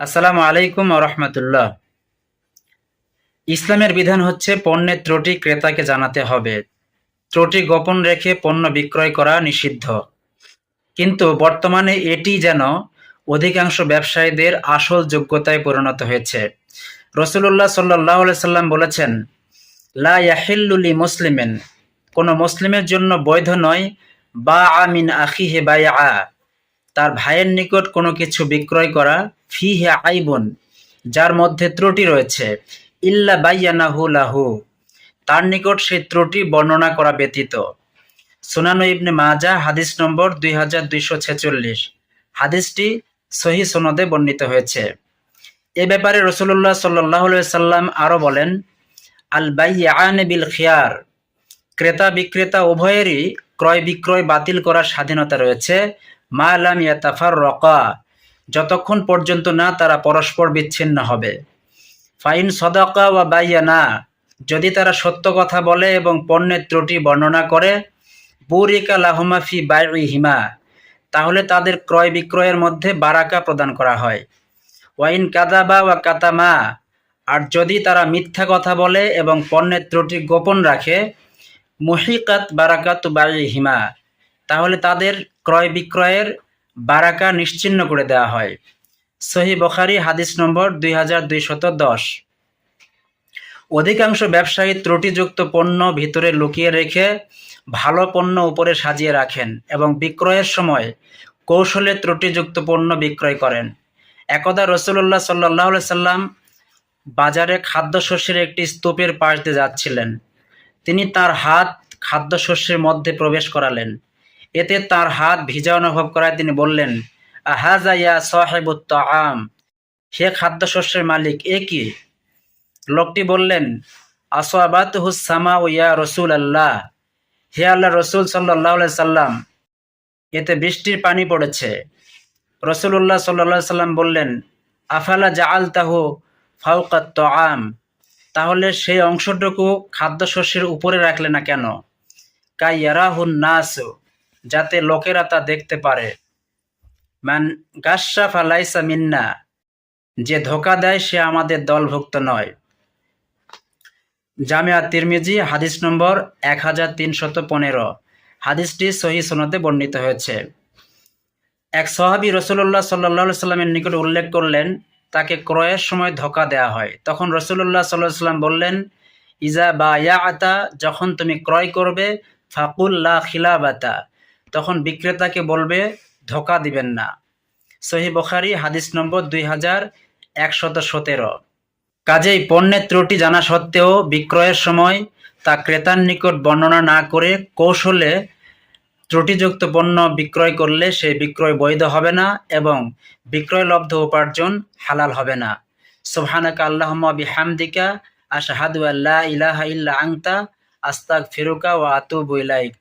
আসসালামু আলাইকুম রহমতুল্লাহ। ইসলামের বিধান হচ্ছে পণ্যের ত্রুটি ক্রেতাকে জানাতে হবে। ত্রুটি গোপন রেখে পণ্য বিক্রয় করা নিষিদ্ধ। কিন্তু বর্তমানে এটি যেন অধিকাংশ ব্যবসায়ীদের আসল যোগ্যতায় পরিণত হয়েছে। রসুল্লাহ সাল্লাহ সাল্লাম বলেছেন, লা ইয়াহিল্লুলি মুসলিমেন কোনো মুসলিমের জন্য বৈধ নয় বা আমিন আখিহে বাই আ তার ভাইয়ের নিকট কোনো কিছু বিক্রয় করা ফি হে আইবন, যার মধ্যে ত্রুটি রয়েছে। ইল্লা বাইয়ানাহু লাহু, তার নিকট সেই ত্রুটি বর্ণনা করা ব্যতীত। সুনানু ইবনে মাজা হাদিস নম্বর দুই হাজার দুইশো ছেচল্লিশ। হাদিসটি সহি সনদে বর্ণিত হয়েছে। এ ব্যাপারে রসুল্লাহ সাল্লাহ সাল্লাম আরও বলেন, আল বাইয়ান বিল খিয়ার, ক্রেতা বিক্রেতা উভয়েরই ক্রয় বিক্রয় বাতিল করার স্বাধীনতা রয়েছে। মা লাম ইয়াতাফার রকা যতক্ষণ পর্যন্ত না তারা পরস্পর বিচ্ছিন্ন হবে। ফাইন সদাকা বা বাইয়ানা, যদি তারা সত্য কথা বলে এবং পণ্যের ত্রুটি বর্ণনা করে, বুরিকা লাহমা ফি বাই হিমা তাহলে তাদের ক্রয় বিক্রয়ের মধ্যে বারাকা প্রদান করা হয়। ওয়াইন কাদাবা ওয়া কাতামা, আর যদি তারা মিথ্যা কথা বলে এবং পণ্যের ত্রুটি গোপন রাখে, মহিকাত বারাকাত বাই হিমা তাহলে তাদের ক্রয় বিক্রয়ের বারাকা নিশ্চিন্ন করে দেওয়া হয়। সহি বখারি, হাদিস নম্বর দুই হাজার দুইশত দশ। অধিকাংশ ব্যবসায়ী ত্রুটিযুক্ত পণ্য ভিতরে লুকিয়ে রেখে ভালো পণ্য উপরে সাজিয়ে রাখেন এবং বিক্রয়ের সময় কৌশলে ত্রুটিযুক্ত পণ্য বিক্রয় করেন। একদা রসুল্লাহ সাল্লাহ সাল্লাম বাজারে খাদ্যশস্যের একটি স্তূপের পাশ দিয়ে যাচ্ছিলেন। তিনি তার হাত খাদ্যশস্যের মধ্যে প্রবেশ করালেন। এতে তার হাত ভিজা অনুভব করায় তিনি বললেন, আহাজা ইয়া সাহেবুত আম হে খাদ্যশস্যের মালিক, এ কি? লোকটি বললেন আসোয়াবাত হুসামা ইয়া রসুল আল্লাহ হে আল্লাহ রসুল সাল্লাহ সাল্লাম, এতে বৃষ্টির পানি পড়েছে। রসুল্লাহ সাল্লা সাল্লাম বললেন, আফালা জাআল তাহু ফাউকাত আম তাহলে সেই অংশটুকু খাদ্যশস্যের উপরে রাখলে না কেন? কাইয়ারাহুন নাস যাতে লোকেরা তা দেখতে পারে। মান গাসা ফালাইসা মিন্না, যে ধোকা দেয় সে আমাদের দলভুক্ত নয়। জামিয়া তিরমিজি, হাদিস নম্বর এক হাজার তিনশত পনেরো। হাদিসটি সহি সনদে বর্ণিত হয়েছে। এক সহাবি রসুল্লাহ সাল্লাহ সাল্লামের নিকট উল্লেখ করলেন, তাকে ক্রয়ের সময় ধোকা দেয়া হয়। তখন রসুল্লাহ সাল্লাহ সাল্লাম বললেন, ইজা বা ইয়া আতা যখন তুমি ক্রয় করবে ফাকুল্লা খিলাবাতা তখন বিক্রেতাকে বলবে, ধোকা দিবেন না। সহি বখারি, হাদিস নম্বর দুই হাজার একশত সতেরো। কাজেই পণ্যের ত্রুটি জানা সত্ত্বেও বিক্রয়ের সময় তা ক্রেতার নিকট বর্ণনা না করে কৌশলে ত্রুটিযুক্ত পণ্য বিক্রয় করলে সেই বিক্রয় বৈধ হবে না এবং বিক্রয়লব্ধ উপার্জন হালাল হবে না। সোহানাকা আল্লাহমা বিহামদিকা, আশাহাদু আল্লাহ ইলাহা ইল্লা আংতা আস্তাক ফিরুকা ও আতুবু ইলাইক।